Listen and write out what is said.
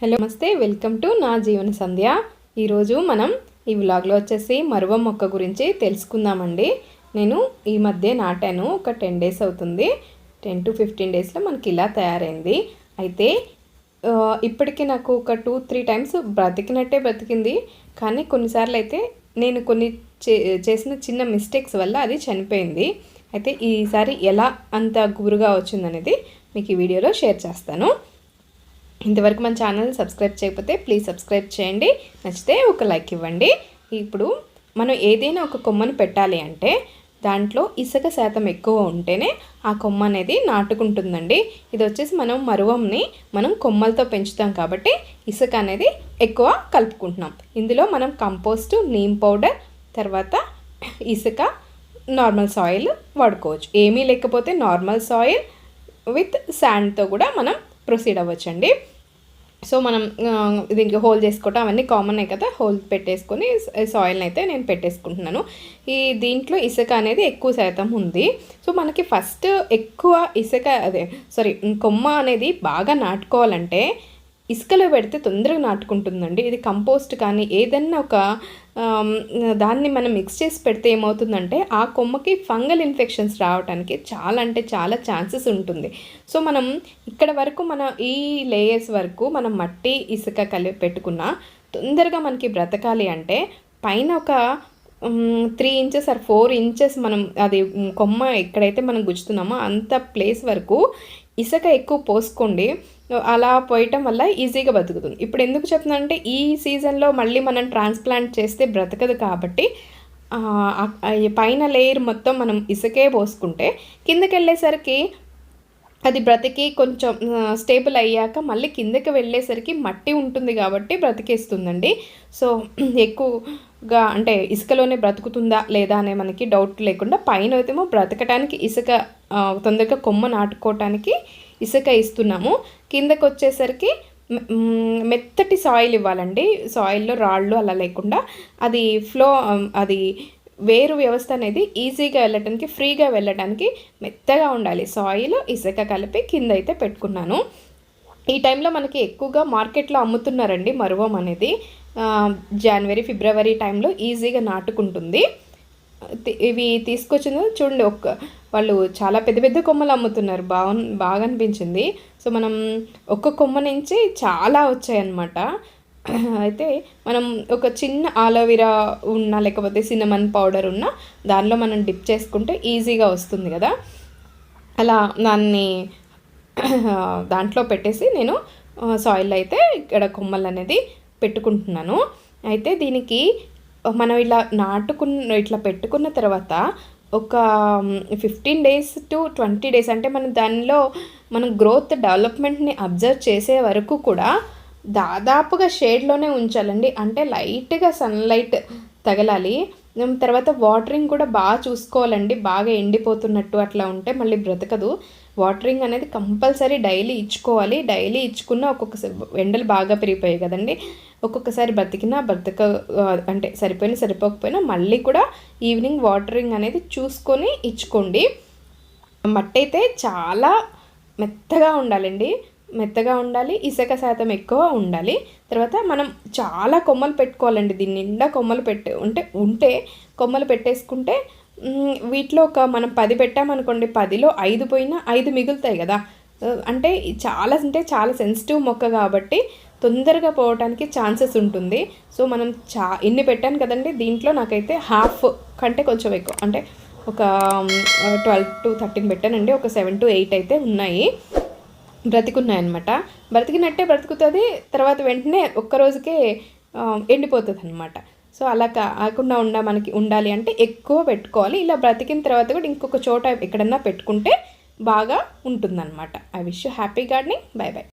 Hello నమస్తే welcome to నా జీవన సంధ్య. ఈరోజు మనం ఈ వ్లాగ్లో వచ్చేసి మరువ మొక్క గురించి తెలుసుకుందామండి. నేను ఈ మధ్య నాటాను ఒక టెన్ డేస్ అవుతుంది. టెన్ టు ఫిఫ్టీన్ డేస్లో మనకి ఇలా తయారైంది. అయితే ఇప్పటికీ నాకు ఒక టూ త్రీ టైమ్స్ బ్రతికినట్టే బ్రతికింది. కానీ కొన్నిసార్లు అయితే నేను కొన్ని చే చేసిన చిన్న మిస్టేక్స్ వల్ల అది చనిపోయింది. అయితే ఈసారి ఎలా అంత గురుగా వచ్చిందనేది మీకు ఈ వీడియోలో షేర్ చేస్తాను. ఇంతవరకు మన ఛానల్ సబ్స్క్రైబ్ చేయకపోతే ప్లీజ్ సబ్స్క్రైబ్ చేయండి. నచ్చితే ఒక లైక్ ఇవ్వండి. ఇప్పుడు మనం ఏదైనా ఒక కొమ్మను పెట్టాలి అంటే దాంట్లో ఇసుక శాతం ఎక్కువ ఉంటేనే ఆ కొమ్మ అనేది నాటుకుంటుందండి. ఇది వచ్చేసి మనం మరువంని మనం కొమ్మలతో పెంచుతాం కాబట్టి ఇసుక అనేది ఎక్కువ కలుపుకుంటున్నాం. ఇందులో మనం కంపోస్ట్ నీమ్ పౌడర్ తర్వాత ఇసుక నార్మల్ సాయిల్ వాడుకోవచ్చు. ఏమీ లేకపోతే నార్మల్ సాయిల్ విత్ శాండ్తో కూడా మనం ప్రొసీడ్ అవ్వచ్చండి. సో మనం దీనికి హోల్ చేసుకోవటం అవన్నీ కామన్ కదా. హోల్ పెట్టేసుకొని సాయిల్ని అయితే నేను పెట్టేసుకుంటున్నాను. ఈ దీంట్లో ఇసుక అనేది ఎక్కువ శాతం ఉంది. సో మనకి ఫస్ట్ ఎక్కువ ఇసుక అదే సారీ కొమ్మ అనేది బాగా నాటుకోవాలంటే ఇసుకలో పెడితే తొందరగా నాటుకుంటుందండి. ఇది కంపోస్ట్ కానీ ఏదన్నా ఒక దాన్ని మనం మిక్స్ చేసి పెడితే ఏమవుతుందంటే ఆ కొమ్మకి ఫంగల్ ఇన్ఫెక్షన్స్ రావడానికి చాలా అంటే చాలా ఛాన్సెస్ ఉంటుంది. సో మనం ఇక్కడ వరకు మన ఈ లేయర్స్ వరకు మనం మట్టి ఇసుక కలిపి పెట్టుకున్న తొందరగా మనకి బ్రతకాలి అంటే పైన ఒక three inches or four inches మనం అది కొమ్మ ఎక్కడైతే మనం గుచ్చుతున్నామో అంత ప్లేస్ వరకు ఇసుక ఎక్కువ పోసుకోండి. అలా పోయటం వల్ల ఈజీగా బతుకుతుంది. ఇప్పుడు ఎందుకు చెప్తున్నానంటే ఈ సీజన్లో మళ్ళీ మనం ట్రాన్స్ప్లాంట్ చేస్తే బ్రతకదు కాబట్టి పైన లేయర్ మొత్తం మనం ఇసుకే పోసుకుంటే కిందకి వెళ్ళేసరికి అది బ్రతికి కొంచెం స్టేబుల్ అయ్యాక మళ్ళీ కిందకి వెళ్ళేసరికి మట్టి ఉంటుంది కాబట్టి బ్రతికేస్తుందండి. సో ఎక్కువగా అంటే ఇసుకలోనే బ్రతుకుతుందా లేదా అనే మనకి డౌట్ లేకుండా పైన అయితేమో బ్రతకటానికి ఇసుక తొందరగా కొమ్మ నాటుకోవటానికి ఇసుక ఇస్తున్నాము. కిందకు వచ్చేసరికి మెత్తటి సాయిల్ ఇవ్వాలండి. సాయిల్లో రాళ్ళు అలా లేకుండా అది ఫ్లో అది వేరు వ్యవస్థ అనేది ఈజీగా వెళ్ళటానికి ఫ్రీగా వెళ్ళటానికి మెత్తగా ఉండాలి. సాయిల్ ఇసుక కలిపి కింద అయితే పెట్టుకున్నాను. ఈ టైంలో మనకి ఎక్కువగా మార్కెట్లో అమ్ముతున్నారండి మరువం అనేది. జనవరి ఫిబ్రవరి టైంలో ఈజీగా నాటుకుంటుంది. ఇవి తీసుకొచ్చిన చూడండి ఒక్క వాళ్ళు చాలా పెద్ద పెద్ద కొమ్మలు అమ్ముతున్నారు. బాగా బాగా అనిపించింది. సో మనం ఒక్క కొమ్మ నుంచి చాలా వచ్చాయన్నమాట. అయితే మనం ఒక చిన్న ఆలోవెరా ఉన్న లేకపోతే సినమన్ పౌడర్ ఉన్న దానిలో మనం డిప్ చేసుకుంటే ఈజీగా వస్తుంది కదా. అలా దాన్ని దాంట్లో పెట్టేసి నేను సాయిల్ అయితే ఇక్కడ కొమ్మలు అనేది పెట్టుకుంటున్నాను. అయితే దీనికి మనం ఇలా నాటుకున్న ఇట్లా పెట్టుకున్న తర్వాత ఒక fifteen days to twenty days అంటే మనం దానిలో మనం గ్రోత్ డెవలప్మెంట్ని అబ్జర్వ్ చేసే వరకు కూడా దాదాపుగా షేడ్లోనే ఉంచాలండి. అంటే లైట్గా సన్లైట్ తగలాలి. తర్వాత వాటరింగ్ కూడా బాగా చూసుకోవాలండి. బాగా ఎండిపోతున్నట్టు అట్లా ఉంటే మళ్ళీ బ్రతకదు. వాటరింగ్ అనేది కంపల్సరీ డైలీ ఇచ్చుకోవాలి. డైలీ ఇచ్చుకున్న ఒక్కొక్కసారి ఎండలు బాగా పెరిగిపోయాయి కదండి. ఒక్కొక్కసారి బ్రతికినా బ్రతక అంటే సరిపోయినా సరిపోకపోయినా మళ్ళీ కూడా ఈవినింగ్ వాటరింగ్ అనేది చూసుకొని ఇచ్చుకోండి. మట్టి అయితే చాలా మెత్తగా ఉండాలండి. మెత్తగా ఉండాలి ఇసుక శాతం ఎక్కువ ఉండాలి. తర్వాత మనం చాలా కొమ్మలు పెట్టుకోవాలండి. దీని నిండా కొమ్మలు పెట్టే ఉంటే ఉంటే కొమ్మలు పెట్టేసుకుంటే వీటిలో ఒక మనం పది పెట్టామనుకోండి పదిలో ఐదు పోయినా ఐదు మిగులుతాయి కదా. అంటే చాలా అంటే చాలా సెన్సిటివ్ మొక్క కాబట్టి తొందరగా పోవడానికి ఛాన్సెస్ ఉంటుంది. సో మనం చా ఇన్ని పెట్టాను కదండి దీంట్లో నాకైతే హాఫ్ కంటే కొంచెం ఎక్కువ అంటే ఒక ట్వెల్వ్ టు థర్టీన్ పెట్టానండి. ఒక సెవెన్ టు ఎయిట్ అయితే ఉన్నాయి. బ్రతికున్నాయన్నమాట. బ్రతికినట్టే బ్రతుకుతుంది తర్వాత వెంటనే ఒక్క రోజుకే ఎండిపోతుంది అనమాట సో అలా కాకుండా ఉండ మనకి ఉండాలి అంటే ఎక్కువ పెట్టుకోవాలి. ఇలా బ్రతికిన తర్వాత కూడా ఇంకొక చోట ఎక్కడన్నా పెట్టుకుంటే బాగా ఉంటుందన్నమాట. I wish happy gardening. Bye bye.